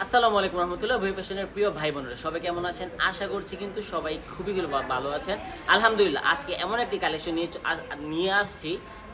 আসসালামু আলাইকুম রহমতুল্লাহ ভুই ফ্যাশনের প্রিয় ভাই বোনেরা, সবাই কেমন আছেন? আশা করছি কিন্তু সবাই খুবই ভালো আছেন। আলহামদুলিল্লাহ, আজকে এমন একটি কালেকশন নিয়ে নিয়ে আসছি,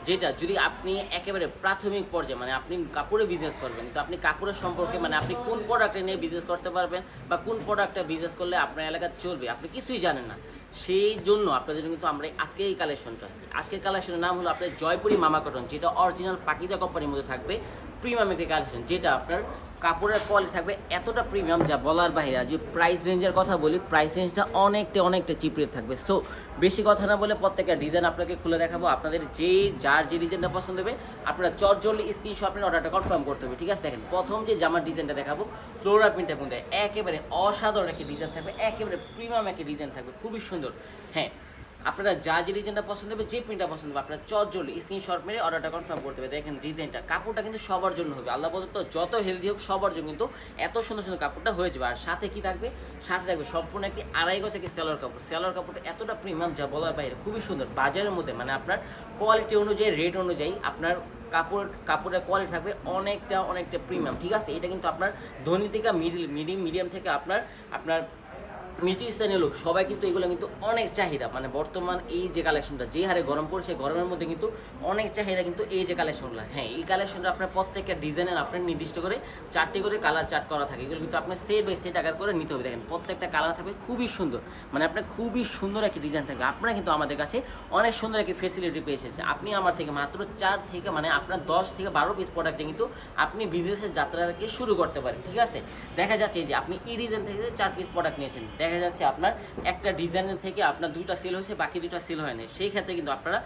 যেটা যদি আপনি একেবারে প্রাথমিক পর্যায়ে মানে আপনি কাপড়ে বিজনেস করবেন, তো আপনি কাপড়ের সম্পর্কে মানে আপনি কোন প্রোডাক্টে নিয়ে বিজনেস করতে পারবেন বা কোন প্রোডাক্টটা বিজনেস করলে আপনার এলাকায় চলবে, আপনি কিছুই জানেন না। সেই জন্য আপনাদের কিন্তু আমরা আজকে এই কালেকশনটা আজকের কালেকশনের নাম হলো আপনার জয়পুরি মামা কটন যেটা অরিজিনাল পাকিজা কোম্পানির মধ্যে থাকবে। প্রিমিয়াম একটি কালেকশন, যেটা আপনার কাপড়ের কোয়ালিটি থাকবে এতটা প্রিমিয়াম যা বলার বাইরে যে প্রাইস রেঞ্জের কথা বলি প্রাইস রেঞ্জটা অনেকটা অনেকটা চিপ রেট থাকবে। সো বেশি কথা না বলে প্রত্যেকটা ডিজাইন আপনাকে খুলে দেখাবো। আপনাদের যে, যার যে ডিজাইনটা পছন্দ হবে, আপনারা চট জলদি স্ক্রিনশট নিয়ে অর্ডারটা কনফার্ম করতে হবে, ঠিক আছে? দেখেন, প্রথম যে জামার ডিজাইনটা দেখাবো, ফ্লোরা প্রিন্টের মধ্যে একেবারে অসাধারণ একটি ডিজাইন থাকবে, একেবারে প্রিমিয়াম একটি ডিজাইন থাকবে, খুবই সুন্দর। হ্যাঁ আপনারা যা যে ডিজাইনটা পছন্দ হবে, যে প্রিন্টটা পছন্দ হবে, আপনারা চট জলদি স্ক্রিনশট মেরে অর্ডারটা কনফার্ম করতে হবে দেখেন ডিজাইনটা কাপড়টা কিন্তু সবার জন্য হবে। আল্লাহ বলতে যত হেলদি হোক, সবার জন্য কিন্তু এত সুন্দর সুন্দর কাপড়টা হয়ে যাবে। আর সাথে কি থাকবে? সাথে থাকবে সম্পূর্ণ একটি আড়াই গজ একটি সেলোর কাপড়। সেলোর কাপড়টা এতটা প্রিমিয়াম যা বলার বাইরে খুবই সুন্দর। বাজারের মধ্যে মানে আপনার কোয়ালিটি অনুযায়ী রেট অনুযায়ী আপনার কাপড়, কাপড়ের কোয়ালিটি থাকবে অনেকটা অনেকটা প্রিমিয়াম ঠিক আছে? এটা কিন্তু আপনার ধনী থেকে মিডিল মিডিয়াম থেকে আপনার আপনার নিচু স্থানীয় লোক, সবাই কিন্তু এগুলো কিন্তু অনেক চাহিদা। মানে বর্তমান এই যে কালেকশনটা যে হারে গরম পড়ছে, গরমের মধ্যে কিন্তু অনেক চাহিদা কিন্তু এই যে কালেকশনগুলো হ্যাঁ এই কালেকশনটা আপনার প্রত্যেকটা ডিজাইনের আপনার নির্দিষ্ট করে চারটি করে কালার চার্ট করা থাকে। এগুলো কিন্তু আপনার সেট বাই সেট আকার করে নিতে হবে। দেখেন, প্রত্যেকটা কালার থাকবে খুবই সুন্দর। মানে আপনার খুবই সুন্দর একটি ডিজাইন থাকবে। আপনারা কিন্তু আমাদের কাছে অনেক সুন্দর একটি ফেসিলিটি পেয়ে এসেছে আপনি আমার থেকে মাত্র চার থেকে মানে আপনার দশ থেকে বারো পিস প্রোডাক্টে কিন্তু আপনি বিজনেসের যাত্রাকে শুরু করতে পারেন। ঠিক আছে? দেখা যাচ্ছে যে আপনি এই ডিজাইন থেকে চার পিস প্রোডাক্ট নিয়েছেন। দেখা যাচ্ছে আপনার একটা ডিজাইনের থেকে আপনার দুইটা সেল হয়েছে, বাকি দুইটা সেল হয় না সেই ক্ষেত্রে কিন্তু আপনারা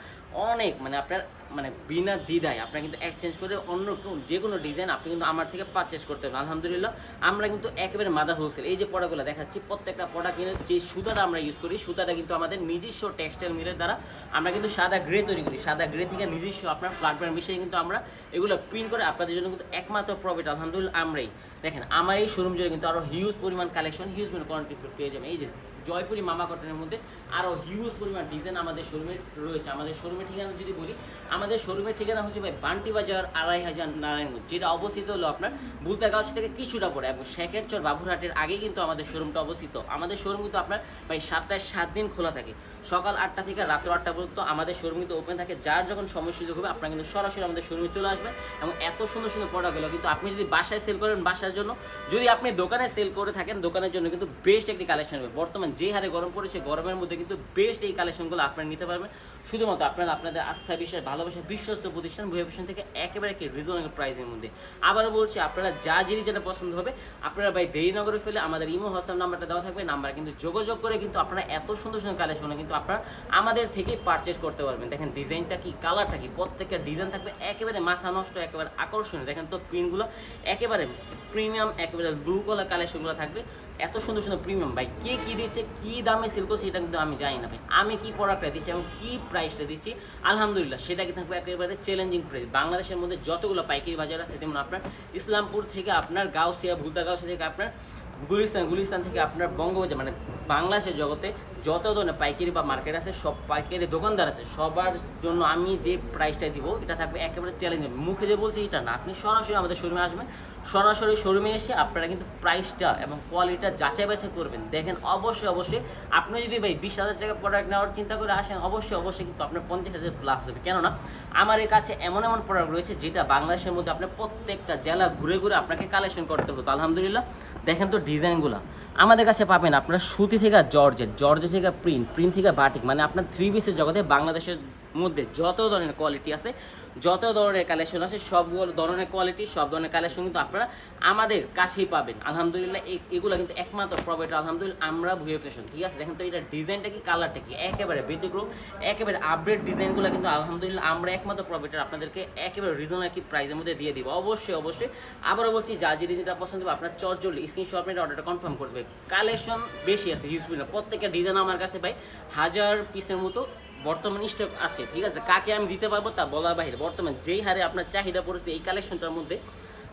অনেক মানে আপনার মানে বিনা দ্বিধায় আপনারা কিন্তু এক্সচেঞ্জ করে অন্য যে কোনো ডিজাইন আপনি কিন্তু আমার থেকে পারচেস করতে পারেন আলহামদুলিল্লাহ, আমরা কিন্তু একেবারে মাদা হোলসেল এই যে পড়াগুলো দেখাচ্ছি, প্রত্যেকটা পড়া কিনে যে সুতাটা আমরা ইউজ করি, সুতাটা কিন্তু আমাদের নিজস্ব টেক্সটাইল মিলের দ্বারা আমরা কিন্তু সাদা গ্রে তৈরি করি। সাদা গ্রে থেকে নিজস্ব আপনার ব্র্যান্ড মিশিয়ে কিন্তু আমরা এগুলো প্রিন্ট করে আপনাদের জন্য কিন্তু একমাত্র প্রফিট আলহামদুলিল্লাহ, আমরাই। দেখেন, আমার এই শোরুম জুড়ে কিন্তু আরও হিউজ পরিমাণ কালেকশন হিউজ পরিমাণ কোয়ান্টিটি পেয়ে যাবেন। এই যে জয়পুরি মামা কটনের মধ্যে আরও হিউজ পরিমাণ ডিজাইন আমাদের শোরুমে রয়েছে। আমাদের শোরুমের ঠিকানা যদি বলি, আমাদের শোরুমের ঠিকানা হচ্ছে ভাই বান্টি বাজার আড়াই হাজার নারায়ণগঞ্জ, যেটা অবস্থিত হলো আপনার বুলতাগাছ থেকে কিছুটা পরে এবং শেখেরচর বাবুরহাটের আগে কিন্তু আমাদের শোরুমটা অবস্থিত। আমাদের শোরুম কিন্তু আপনার ভাই সপ্তাহে সাত দিন খোলা থাকে। সকাল আটটা থেকে রাত্র আটটা পর্যন্ত আমাদের শোরুম কিন্তু ওপেন থাকে। যার যখন সময় সুযোগ হবে, আপনারা কিন্তু সরাসরি আমাদের শোরুমে চলে আসবেন এবং এত সুন্দর সুন্দর প্রোডাক্টগুলো কিন্তু আপনি যদি বাসায় সেল করেন, বাসার জন্য যদি আপনি দোকানে সেল করে থাকেন, দোকানের জন্য কিন্তু বেস্ট একটি কালেকশন হবে। বর্তমান যে হারে গরম পড়েছে, গরমের মধ্যে কিন্তু বেস্ট এই কালেকশনগুলো আপনারা নিতে পারবেন। শুধুমাত্র আপনারা আপনাদের আস্থা বিশ্বাস, ভালোবাসা, বিশ্বস্ত প্রতিষ্ঠান ভুয়া ফ্যাশন থেকে একেবারে একটি রিজনেবল প্রাইসের মধ্যে। আবারও বলছি, আপনারা যা জিনিস যেটা পছন্দ হবে, আপনারা ভাই দেরিনগরে ফেলে আমাদের ইমো, হোয়াটসঅ্যাপ নাম্বারটা দেওয়া থাকবে, নাম্বার কিন্তু যোগাযোগ করে কিন্তু আপনারা এত সুন্দর সুন্দর কালেকশন কিন্তু আপনারা আমাদের থেকেই পারচেস করতে পারবেন। দেখেন ডিজাইনটা কি কালারটা কি, প্রত্যেকটা ডিজাইন থাকবে একেবারে মাথা নষ্ট, একেবারে আকর্ষণীয়। দেখেন তো প্রিন্টগুলো একেবারে প্রিমিয়াম একেবারে ব্লু কালার কালেকশনগুলো থাকবে। এত সুন্দর সুন্দর প্রিমিয়াম ভাই, কে কী দিচ্ছে, কী দামে সেল করছে সেটা কিন্তু আমি জানি না, ভাই। আমি কী প্রোডাক্টটা দিচ্ছি এবং কী প্রাইসটা দিচ্ছি, আলহামদুলিল্লাহ, সেটা কিন্তু থাকবে একেবারে চ্যালেঞ্জিং প্রাইস বাংলাদেশের মধ্যে যতগুলো পাইকারি বাজার আছে, যেমন আপনার ইসলামপুর থেকে আপনার গাউসিয়া, ভুলতা গাউসিয়া থেকে আপনার গুলিস্তান গুলিস্তান থেকে আপনার বঙ্গবাজার মানে বাংলাদেশের জগতে যত ধরনের পাইকারি বা মার্কেট আছে, সব পাইকারি দোকানদার আছে, সবার জন্য আমি যে প্রাইসটা দিব, এটা থাকবে একেবারে চ্যালেঞ্জ মুখে যে বলছি এটা না। আপনি সরাসরি আমাদের শোরুমে আসবেন, সরাসরি শোরুমে এসে আপনারা কিন্তু প্রাইসটা এবং কোয়ালিটিটা যাচাই বাছাই করবেন। দেখেন অবশ্যই অবশ্যই আপনি যদি ভাই বিশ হাজার টাকা প্রোডাক্ট নেওয়ার চিন্তা করে আসেন, অবশ্যই অবশ্যই কিন্তু আপনার পঞ্চাশ হাজার প্লাস হবে। কেননা আমার এই কাছে এমন এমন প্রোডাক্ট রয়েছে যেটা বাংলাদেশের মধ্যে আপনার প্রত্যেকটা জেলা ঘুরে ঘুরে আপনাকে কালেকশন করতে হতো। আলহামদুলিল্লাহ, দেখেন তো ডিজাইনগুলো আমাদের কাছে পাবেন আপনার সুতি থেকে জর্জেট জর্জে থেকে প্রিন্ট প্রিন্ট থেকে বাটিক মানে আপনার থ্রি পিসের জগতে বাংলাদেশের মধ্যে যত ধরনের কোয়ালিটি আছে যত ধরনের কালেকশন আছে, সব ধরনের কোয়ালিটি সব ধরনের কালেকশন কিন্তু আপনারা আমাদের কাছেই পাবেন। আলহামদুলিল্লাহ এগুলো কিন্তু একমাত্র প্রফিট আলহামদুলিল্লাহ, আমরা ভুয়ে ফ্যাশন ঠিক আছে? দেখেন তো, এটা ডিজাইনটা কি কালারটা কি? একেবারে ব্যতিক্রম, একেবারে আপডেট ডিজাইনগুলো কিন্তু আলহামদুলিল্লাহ আমরা একমাত্র প্রফিটার আপনাদেরকে একেবারে রিজনেবল কি প্রাইসের মধ্যে দিয়ে দিব। অবশ্যই অবশ্যই। আবারও বলছি যা যে ডিজাইনটা পছন্দ হবে, আপনার চটজলি স্ক্রিনশট মেরে অর্ডারটা কনফার্ম করবে কালেকশন বেশি আছে ইউজফুল প্রত্যেকটা ডিজাইন আমার কাছে ভাই, হাজার পিসের মতো বর্তমান স্টক আছে, ঠিক আছে? কাকে আমি দিতে পারব তা বলার বাইরে বর্তমান যেই হারে আপনার চাহিদা পড়েছে এই কালেকশনটার মধ্যে,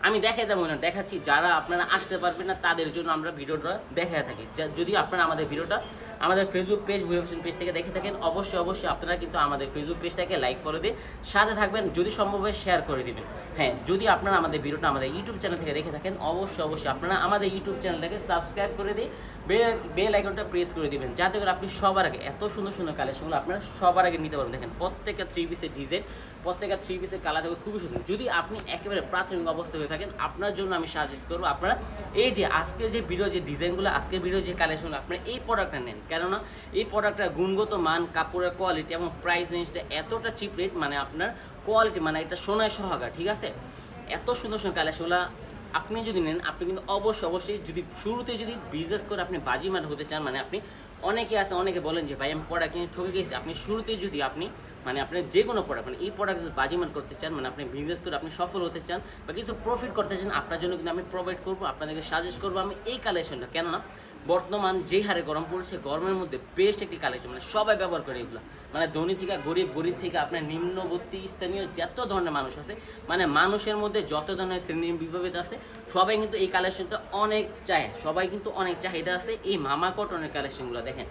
আমি দেখাই দেবো না, দেখাচ্ছি যারা আপনারা আসতে পারবেন না, তাদের জন্য আমরা ভিডিওটা দেখায় থাকি। যদি আপনারা আমাদের ভিডিওটা আমাদের ফেসবুক পেজ ভুয়েশন পেজ থেকে দেখে থাকেন, অবশ্যই অবশ্যই আপনারা কিন্তু আমাদের ফেসবুক পেজটাকে লাইক করে দিয়ে সাথে থাকবেন, যদি সম্ভব হয় শেয়ার করে দিবেন। হ্যাঁ যদি আপনারা আমাদের ভিডিওটা আমাদের ইউটিউব চ্যানেল থেকে দেখে থাকেন, অবশ্যই অবশ্যই আপনারা আমাদের ইউটিউব চ্যানেলটাকে সাবস্ক্রাইব করে দিয়ে বেল বেল আইকনটা প্রেস করে দিবেন। যাতে করে আপনি সবার আগে এত সুন্দর সুন্দর কালেকশনগুলো আপনারা সবার আগে নিতে পারবেন। দেখেন, প্রত্যেকটা থ্রি পিসের ডিজাইন প্রত্যেকটা থ্রি পিসের কালার থাকবে খুবই সুন্দর। যদি আপনি একেবারে প্রাথমিক অবস্থায় হয়ে থাকেন, আপনার জন্য আমি সাজেস্ট করব, আপনারা এই যে আজকের যে ভিডিও যে ডিজাইনগুলো আজকের ভিডিও যে কালেকশন আপনারা এই প্রোডাক্টটা নেন। কেননা, এই প্রোডাক্টটার গুণগত মান, কাপড়ের কোয়ালিটি এবং প্রাইস রেঞ্জটা এতটা চিপ রেট মানে আপনার কোয়ালিটি মানে এটা সোনায় সহাগা ঠিক আছে? এত সুন্দর সুন্দর কালেকশনগুলো আপনি যদি নেন, আপনি কিন্তু অবশ্যই অবশ্যই যদি শুরুতে যদি বিজনেস করে আপনি বাজিমার হতে চান মানে আপনি অনেকে আছে, অনেকে বলেন যে, ভাই, আমি প্রোডাক্ট কিনে ঠকে গেছি। আপনি শুরুতে যদি আপনি মানে আপনি যে কোনো প্রোডাক্ট মানে এই প্রোডাক্ট যদি বাজিমার করতে চান মানে আপনি বিজনেস করে আপনি সফল হতে চান বা কিছু প্রফিট করতে চান, আপনার জন্য কিন্তু আমি প্রোভাইড করব, আপনাদেরকে সাজেস্ট করব, আমি এই কালেকশনটা কেননা বর্তমান যে হারে গরম পড়ছে, গরমের মধ্যে বেস্ট একটি কালেকশন মানে সবাই ব্যবহার করে এগুলো। মানে ধনী থেকে গরিব গরিব থেকে আপনার নিম্নবর্তী স্থানীয় যত ধরনের মানুষ আছে মানে মানুষের মধ্যে যত ধরনের শ্রেণি বিভাবিত আছে, সবাই কিন্তু এই কালেকশনটা অনেক চায়। সবাই কিন্তু অনেক চাহিদা আছে এই মামা কটনের কালেকশনগুলো, দেখেন।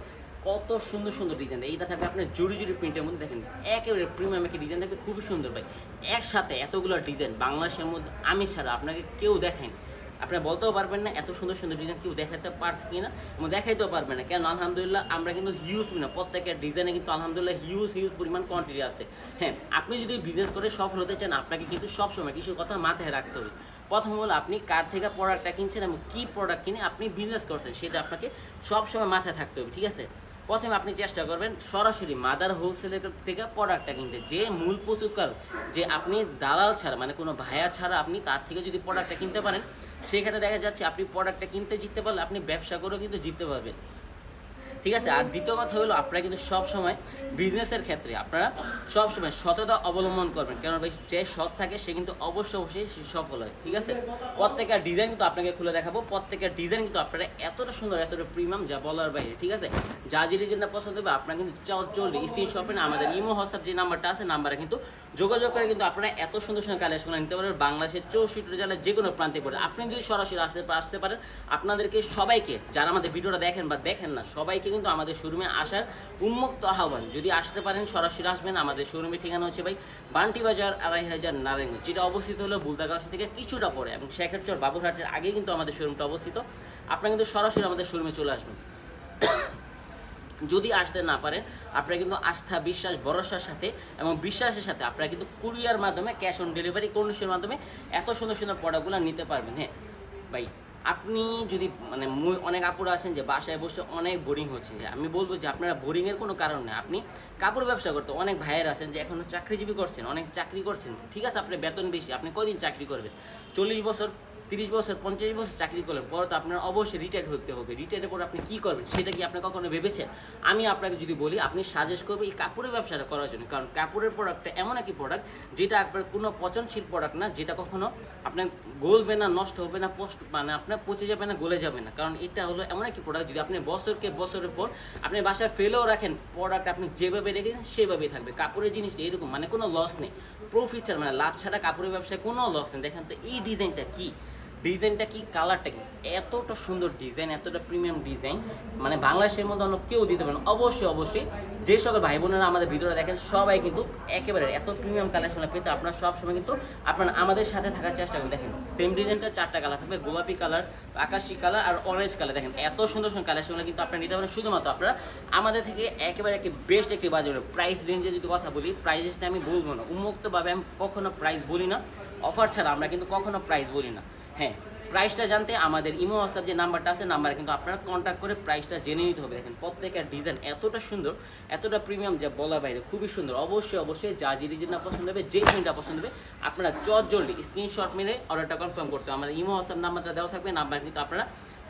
কত সুন্দর সুন্দর ডিজাইন এইটা থাকবে আপনার জুড়ি জুড়ি প্রিন্টের মধ্যে, দেখেন। একেবারে প্রিমিয়াম একটা ডিজাইন থাকবে, খুবই সুন্দর ভাই। একসাথে এতগুলো ডিজাইন বাংলাদেশের মধ্যে আমি ছাড়া আপনাকে কেউ দেখায়নি আপনারা বলতেও পারবেন না এত সুন্দর সুন্দর ডিজাইন কেউ দেখাতে পারছে কিনা এবং দেখাইতেও পারবেন না। কেন? আলহামদুলিল্লাহ আমরা কিন্তু হিউজ না। প্রত্যেকের ডিজাইনে কিন্তু আলহামদুলিল্লাহ হিউজ হিউজ পরিমাণ কোয়ান্টিটি আছে। হ্যাঁ আপনি যদি বিজনেস করে সফল হতে চান, আপনাকে কিন্তু সবসময় কিছু কথা মাথায় রাখতে হবে। প্রথম হলো আপনি কার থেকে প্রোডাক্টটা কিনছেন এবং কী প্রোডাক্ট কিনে আপনি বিজনেস করছেন, সেটা আপনাকে সবসময় মাথায় থাকতে হবে, ঠিক আছে? প্রথমে আপনি চেষ্টা করবেন সরাসরি মাদার হোলসেলের থেকে প্রোডাক্টটা কিনতে। যে মূল প্রস্তুতকারক যে আপনি দালাল ছাড়া মানে কোনো ভায়া ছাড়া আপনি তার থেকে যদি প্রোডাক্টটা কিনতে পারেন, সেই ক্ষেত্রে দেখা যাচ্ছে আপনি প্রোডাক্টটা কিনতে জিততে পারলে আপনি ব্যবসা করেও কিন্তু জিততে পারবেন। ঠিক আছে? আর দ্বিতীয় কথা হলো, আপনারা কিন্তু সব সময় বিজনেসের ক্ষেত্রে আপনারা সব সময় সততা অবলম্বন করবেন। কারণ ভাই, যে সৎ থাকে, সে কিন্তু অবশ্যই অবশ্যই সফল হয়, ঠিক আছে? প্রত্যেকের ডিজাইন কিন্তু আপনাকে খুলে দেখাবো। প্রত্যেকের ডিজাইন কিন্তু আপনারা এতটা সুন্দর, এতটা প্রিমিয়াম যা বলার বাইরে, ঠিক আছে? যা যে ডিজাইনটা পছন্দ হবে, আপনারা কিন্তু চল্লিশ স্ক্রিন শপে না আমাদের ইমো হোয়াটসঅ্যাপ যে নাম্বারটা আছে নাম্বারে কিন্তু যোগাযোগ করে কিন্তু আপনারা এত সুন্দর সুন্দর কালেকশন নিতে পারবেন। বাংলাদেশের চৌষট্টি জেলার যে কোনো প্রান্তে পড়ে। আপনি যদি সরাসরি আসতে আসতে পারেন, আপনাদেরকে সবাইকে, যারা আমাদের ভিডিওটা দেখেন বা দেখেন না, সবাইকে কিন্তু আমাদের শোরুমে আসার উন্মুক্ত আহ্বান। যদি আসতে পারেন, সরাসরি আসবেন। আমাদের শোরুমে ঠিকানা হচ্ছে ভাই বান্টি বাজার আড়াই হাজার নারায়ণগঞ্জ, যেটা অবস্থিত হলো বুলদাগাছ থেকে কিছুটা পরে এবং শেখেরচর বাবুরহাটের আগে কিন্তু আমাদের শোরুমটা অবস্থিত। আপনারা কিন্তু সরাসরি আমাদের শোরুমে চলে আসবেন। যদি আসতে না পারেন, আপনারা কিন্তু আস্থা, বিশ্বাস, ভরসার সাথে এবং বিশ্বাসের সাথে আপনারা কিন্তু কুরিয়ার মাধ্যমে, ক্যাশ অন ডেলিভারি কন্ডিশনের মাধ্যমে এত সুন্দর সুন্দর প্রোডাক্টগুলো নিতে পারবেন। হ্যাঁ ভাই। আপনি যদি মানে অনেক আপুরা আছেন যে বাসায় বসে অনেক বোরিং হচ্ছে। যে আমি বলব যে আপনারা বোরিংয়ের কোনো কারণ নেই। আপনি কাপড় ব্যবসা করতে, অনেক ভাইয়ের আছেন যে এখনও চাকরিজীবী করছেন, অনেক চাকরি করছেন। ঠিক আছে, আপনি বেতন বেশি, আপনি কদিন চাকরি করবেন? চল্লিশ বছর তিরিশ বছর, পঞ্চাশ বছর চাকরি করলেন পরে তো আপনার অবশ্যই রিটায়ার্ড হতে হবে। রিটায়ার্ডের পর আপনি কী করবেন? সেটা কি আপনি কখনো ভেবেছেন? আমি আপনাকে যদি বলি, আপনি সাজেস্ট করব এই কাপড়ের ব্যবসাটা করার জন্য। কারণ কাপড়ের প্রোডাক্টটা এমন একটি প্রোডাক্ট যেটা আপনার কোনো পচনশীল প্রোডাক্ট না, যেটা কখনো আপনার গলবে না, নষ্ট হবে না, পোস্ট মানে আপনার পচে যাবে না, গলে যাবে না। কারণ এটা হলো এমন একটি প্রোডাক্ট যদি আপনি বছরকে বছরের পর আপনি বাসায় ফেলেও রাখেন প্রোডাক্ট আপনি যেভাবে রেখেছেন, সেভাবেই থাকবে। কাপড়ের জিনিসটা এরকম মানে কোনো লস নেই। প্রফিট ছাড়া মানে লাভ ছাড়া কাপড়ের ব্যবসায় কোনো লস নেই। দেখেন তো এই ডিজাইনটা কী? ডিজাইনটা কি, কালারটা কি? এতটা সুন্দর ডিজাইন, এতটা প্রিমিয়াম ডিজাইন মানে বাংলাদেশের মধ্যে অন্য কেউ দিতে পারেন অবশ্যই অবশ্যই যে সকল ভাই বোনেরা আমাদের ভিডিওটা দেখেন, সবাই কিন্তু একেবারে এত প্রিমিয়াম কালেকশন পেতে আপনারা সব সময় কিন্তু আপনারা আমাদের সাথে থাকার চেষ্টা করেন দেখেন সেম ডিজাইনটা চারটা কালার থাকবে, গোলাপি কালার আকাশি কালার আর অরেঞ্জ কালার দেখেন, এত সুন্দর সুন্দর কালেকশনগুলো কিন্তু আপনারা নিতে পারেন শুধুমাত্র আপনারা আমাদের থেকে একেবারে একটি বেস্ট একটি বাজার প্রাইস রেঞ্জে যদি কথা বলি প্রাইসটা আমি বলব না। উন্মুক্তভাবে আমি কখনো প্রাইস বলি না। অফার ছাড়া আমরা কিন্তু কখনো প্রাইস বলি না। হ্যাঁ প্রাইসটা জানতে আমাদের ইমো হোয়াটসঅ্যাপ যে নাম্বারটা আছে, নাম্বারে কিন্তু আপনারা কন্ট্যাক্ট করে প্রাইসটা জেনে নিতে হবে। দেখেন, প্রত্যেকের ডিজাইন এতটা সুন্দর, এতটা প্রিমিয়াম যা বলা বাইরে, খুবই সুন্দর। অবশ্যই অবশ্যই যা যে ডিজাইনটা পছন্দ হবে, যে ডিজাইনটা পছন্দ হবে, আপনারা চট জলদি স্ক্রিনশট মেরে অর্ডারটা কনফার্ম করতে আমাদের ইমো হোয়াটসঅ্যাপ নাম্বারটা দেওয়া থাকবে, নাম্বার কিন্তু আপনারা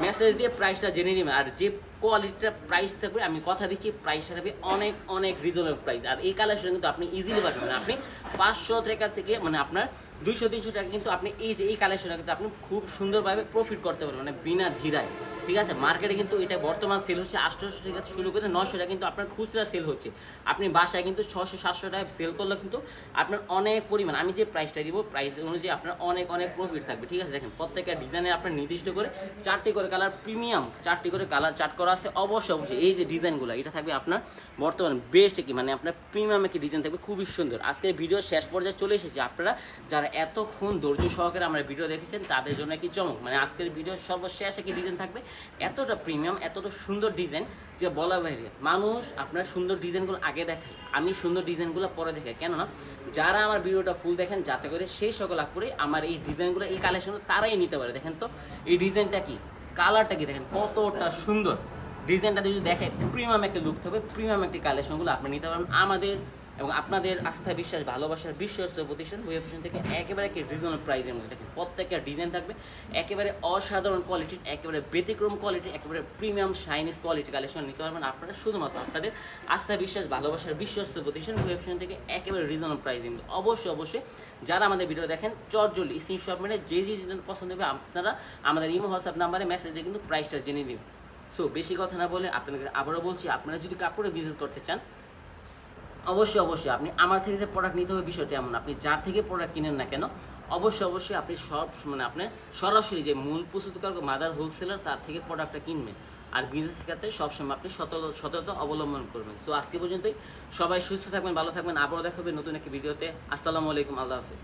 মেসেজ দিয়ে প্রাইসটা জেনে নেবেন। আর যে কোয়ালিটিটা প্রাইস থাকবে, আমি কথা দিচ্ছি প্রাইসটা থাকবে অনেক অনেক রিজনেবল প্রাইস আর এই কালেকশন কিন্তু আপনি ইজিলি পাবেন। আপনি পাঁচশো টাকা থেকে মানে আপনার দুইশো, তিনশো টাকা কিন্তু আপনি এই যে, এই কালেকশনটা কিন্তু আপনি খুব সুন্দরভাবে প্রফিট করতে পারবেন মানে বিনা ধীরায়। ঠিক আছে? মার্কেটে কিন্তু এটা বর্তমান সেল হচ্ছে আটশোশো থেকে শুরু করে নশো টাকা কিন্তু আপনার খুচরা সেল হচ্ছে। আপনি বাসায় কিন্তু ছশো সাতশো টাকা সেল করলে কিন্তু আপনার অনেক পরিমাণ, আমি যে প্রাইসটা দিব প্রাইস অনুযায়ী আপনার অনেক অনেক প্রফিট থাকবে, ঠিক আছে? দেখেন, প্রত্যেকটা ডিজাইনে আপনার নির্দিষ্ট করে চারটি করে কালার প্রিমিয়াম চারটি করে কালার চার্ট করা আছে, অবশ্যই অবশ্যই। এই যে ডিজাইনগুলো এটা থাকবে আপনার বর্তমান বেস্ট কি মানে আপনার প্রিমিয়াম একটি ডিজাইন থাকবে, খুবই সুন্দর। আজকের ভিডিও শেষ পর্যায়ে চলে এসেছে। আপনারা যারা এতক্ষণ ধৈর্য সহকারে আমরা ভিডিও দেখেছেন, তাদের জন্য একটি চমক। মানে আজকের ভিডিও সর্বশেষ একটি ডিজাইন থাকবে। এতটা প্রিমিয়াম এতটা সুন্দর ডিজাইন যে বলা বাইরে, মানুষ আপনার সুন্দর ডিজাইনগুলো আগে দেখায়, আমি সুন্দর ডিজাইনগুলো পরে দেখাই। কেননা, যারা আমার ভিডিওটা ফুল দেখেন, যাতে করে সেই সকল আপুরে আমার এই ডিজাইনগুলো এই কালেকশন তারাই নিতে পারে। দেখেন তো, এই ডিজাইনটা কি? কালারটা কি? দেখেন কতটা সুন্দর। ডিজাইনটা যদি দেখে প্রিমিয়াম একটা লুক থাকবে প্রিমিয়াম একটি কালেকশনগুলো আপনি নিতে পারবেন। আমাদের এবং আপনাদের আস্থা, বিশ্বাস, ভালোবাসার বিশ্বস্ত প্রতিষ্ঠান বইয়া ফ্যাশন থেকে একেবারে একটি রিজনেবল প্রাইসের মধ্যে। দেখেন, প্রত্যেকটা ডিজাইন থাকবে, একেবারে অসাধারণ কোয়ালিটির একেবারে ব্যতিক্রম কোয়ালিটি একেবারে প্রিমিয়াম শাইনিস কোয়ালিটি কালেকশন নিতে পারবেন আপনারা। শুধুমাত্র আপনাদের আস্থা, বিশ্বাস, ভালোবাসার বিশ্বস্ত প্রতিষ্ঠান বইয়া ফ্যাশন থেকে একেবারে রিজনেবল প্রাইসের মধ্যে। অবশ্যই অবশ্যই যারা আমাদের ভিডিও দেখেন চটজলি স্ক্রিনশট মেরে যে যে ডিজাইন পছন্দ হবে আপনারা আমাদের ইমো, হোয়াটসঅ্যাপ নাম্বারে মেসেজ দিয়ে কিন্তু প্রাইসটা জেনে নিন। সো বেশি কথা না বলে আপনাদের আবারও বলছি, আপনারা যদি কাপড়ে বিজনেস করতে চান অবশ্যই অবশ্যই। আপনি আমার থেকে যে প্রোডাক্ট নিতে হবে বিষয়টি এমন আপনি যার থেকে প্রোডাক্ট কিনেন না কেন, অবশ্যই অবশ্যই আপনি সব মানে আপনার সরাসরি যে মূল প্রস্তুতকারক মাদার হোলসেলার তার থেকে প্রোডাক্টটা কিনবেন। আর বিজনেস ক্ষেত্রে সবসময় আপনি সতর্ক অবলম্বন করবেন। সো আজকে পর্যন্তই। সবাই সুস্থ থাকবেন, ভালো থাকবেন। আবারও দেখাবেন নতুন একটি ভিডিওতে আসসালামু আলাইকুম। আল্লাহ হাফিজ।